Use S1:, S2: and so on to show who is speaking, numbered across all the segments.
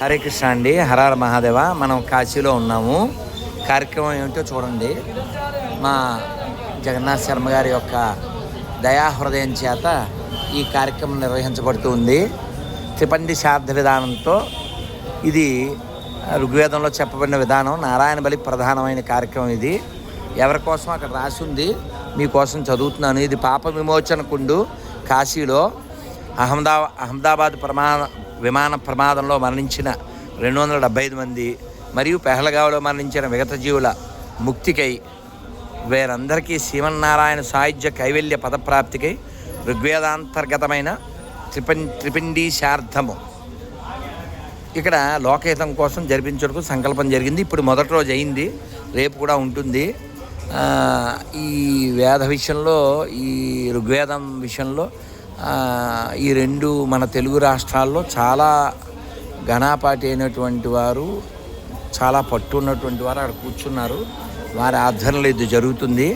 S1: హరే కృష్ణ అండి హరార మహాదేవ మనం కాశీలో ఉన్నాము. కార్యక్రమం ఏమిటో చూడండి. మా జగన్నాథ్ శర్మ గారి యొక్క దయాహృదయం చేత ఈ కార్యక్రమం నిర్వహించబడుతుంది త్రిపండి శార్థ విధానంతో ఇది ఋగ్వేదంలో చెప్పబడిన విధానం. నారాయణ బలి ప్రధానమైన కార్యక్రమం ఇది. ఎవరి కోసం అక్కడ రాసి ఉంది మీకోసం చదువుతున్నాను. ఇది పాప విమోచన కుండు కాశీలో. అహ్మదా అహ్మదాబాద్ ప్రమాణ విమాన ప్రమాదంలో మరణించిన రెండు వందల డెబ్బై ఐదు మంది మరియు పెహలగావ్లో మరణించిన విగత జీవుల ముక్తికై వీరందరికీ శ్రీమన్నారాయణ సాహిత్య కైవల్య పదప్రాప్తికై ఋగ్వేదాంతర్గతమైన త్రిపం త్రిపిండీశార్థము ఇక్కడ లోకహితం కోసం జరిపించడానికి సంకల్పం జరిగింది. ఇప్పుడు మొదటి రోజు అయింది. రేపు కూడా ఉంటుంది. ఈ వేద విషయంలో ఈ ఋగ్వేదం విషయంలో ఈ రెండు మన తెలుగు రాష్ట్రాల్లో చాలా ఘనాపాటి అయినటువంటి వారు చాలా పట్టు ఉన్నటువంటి వారు అక్కడ కూర్చున్నారు. వారి ఆధ్వర్యంలో ఇది జరుగుతుంది.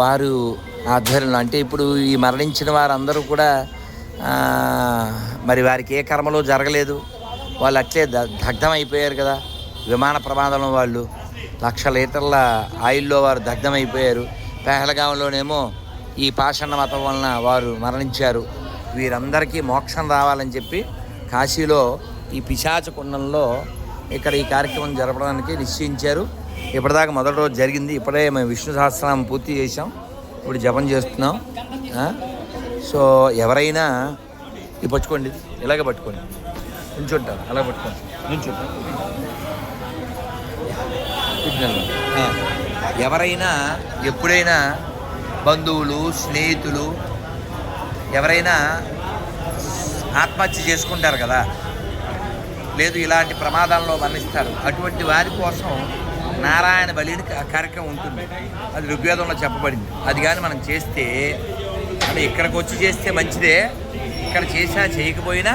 S1: వారు ఆధ్వర్యంలో అంటే ఇప్పుడు ఈ మరణించిన వారందరూ కూడా మరి వారికి ఏ కర్మలో జరగలేదు. వాళ్ళు అట్లే ద దగ్ధం అయిపోయారు కదా. విమాన ప్రమాదంలో వాళ్ళు లక్ష లీటర్ల ఆయిల్లో వారు దగ్ధం అయిపోయారు. పెహలగాంలోనేమో ఈ పాషాణ మతం వలన వారు మరణించారు. వీరందరికీ మోక్షం రావాలని చెప్పి కాశీలో ఈ పిశాచ కుండంలో ఇక్కడ ఈ కార్యక్రమం జరపడానికి నిశ్చయించారు. ఇప్పటిదాకా మొదటి రోజు జరిగింది. ఇప్పుడే మేము విష్ణు సహస్రనామం పూర్తి చేసాం ఇప్పుడు జపం చేస్తున్నాం. సో ఎవరైనా ఇది పట్టుకోండి. ఇలాగే పట్టుకోండి. నుంచుంటారు అలా పట్టుకోండి. నుంచుంటారు ఎవరైనా ఎప్పుడైనా బంధువులు స్నేహితులు ఎవరైనా ఆత్మహత్య చేసుకుంటారు కదా. లేదు ఇలాంటి ప్రమాదాల్లో మరణిస్తారు. అటువంటి వారి కోసం నారాయణ బలిని కార్యక్రమం ఉంటుంది. అది ఋగ్వేదంలో చెప్పబడింది. అది కానీ మనం చేస్తే అంటే ఇక్కడికి వచ్చి చేస్తే మంచిదే. ఇక్కడ చేసా చేయకపోయినా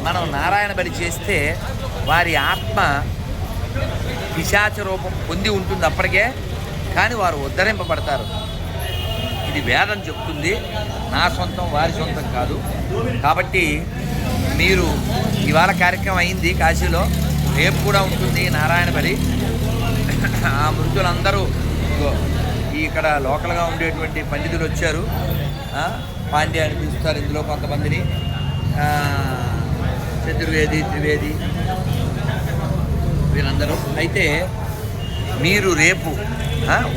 S1: మనం నారాయణ బలి చేస్తే వారి ఆత్మ పిశాచ రూపం పొంది ఉంటుంది అప్పటికే. కానీ వారు ఉద్ధరింపబడతారు. ఇది వేదం చెప్తుంది. నా సొంతం వారి సొంతం కాదు. కాబట్టి మీరు ఇవాళ కార్యక్రమం అయింది కాశీలో. రేపు కూడా ఉంటుంది నారాయణ బలి. ఆ మృతులందరూ ఇక్కడ లోకల్గా ఉండేటువంటి పండితులు వచ్చారు. ఆ, అని పిలుస్తారు ఇందులో కొంతమందిని. చతుర్వేది త్రివేది వీళ్ళందరూ. అయితే మీరు రేపు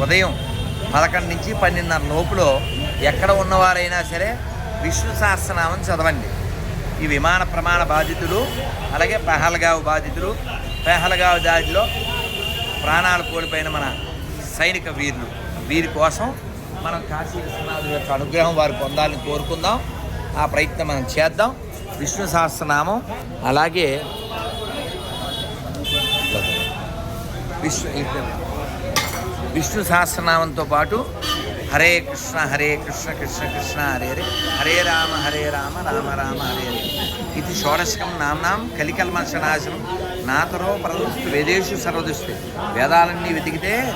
S1: ఉదయం పదకొండు నుంచి పన్నెండున్నర లోపులో ఎక్కడ ఉన్నవారైనా సరే విష్ణు సహస్రనామం చదవండి. ఈ విమాన ప్రమాణ బాధితులు అలాగే పెహల్గావ్ బాధితులు పెహల్గావ్ దాడిలో ప్రాణాలు కోల్పోయిన మన సైనిక వీరులు. వీరి కోసం మనం కాశీ విశ్వనాథుడి యొక్క అనుగ్రహం వారు పొందాలని కోరుకుందాం. ఆ ప్రయత్నం మనం చేద్దాం. విష్ణు సహస్రనామం అలాగే విష్ణు విష్ణు సహస్రనామంతో పాటు హరే కృష్ణ హరే కృష్ణ కృష్ణ కృష్ణ హరే హరే. హరే రామ హరే రామ రామ రామ హరే హరే. ఇది షోడశకం నామ్నాం కలికల్మషనాశనం నాతరో పరదృష్టి వేదేషు సర్వదృష్టి. వేదాలన్నీ వెతికితే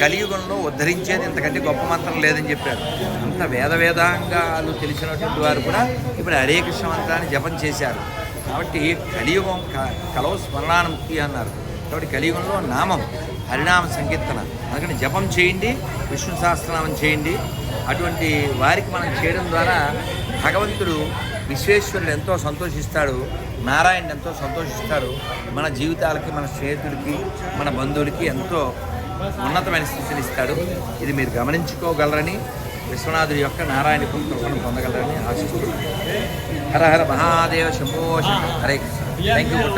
S1: కలియుగంలో ఉద్ధరించేది ఇంతకంటే గొప్ప మంత్రం లేదని చెప్పారు. అంత వేద వేదాంగాలు తెలిసినటువంటి వారు కూడా ఇప్పుడు హరే కృష్ణ మంత్రాన్ని జపం చేశారు. కాబట్టి కలియుగం క- కలవ స్మరణానుముక్తి అన్నారు. కాబట్టి కలియుగంలో నామం హరినామ సంకీర్తన. అందుకని జపం చేయండి విష్ణు సహస్రనామం చేయండి. అటువంటి వారికి మనం చేయడం ద్వారా భగవంతుడు విశ్వేశ్వరుడు ఎంతో సంతోషిస్తాడు నారాయణ ఎంతో సంతోషిస్తాడు. మన జీవితాలకి మన స్నేహితుడికి మన బంధువులకి ఎంతో ఉన్నతమైన స్థితిని ఇస్తాడు. ఇది మీరు గమనించుకోగలరని విశ్వనాథుడి యొక్క నారాయణ కృపను పొందగలరని ఆశిస్తున్నాను హర హర మహాదేవ శంభో హరే కృష్ణ. Thank you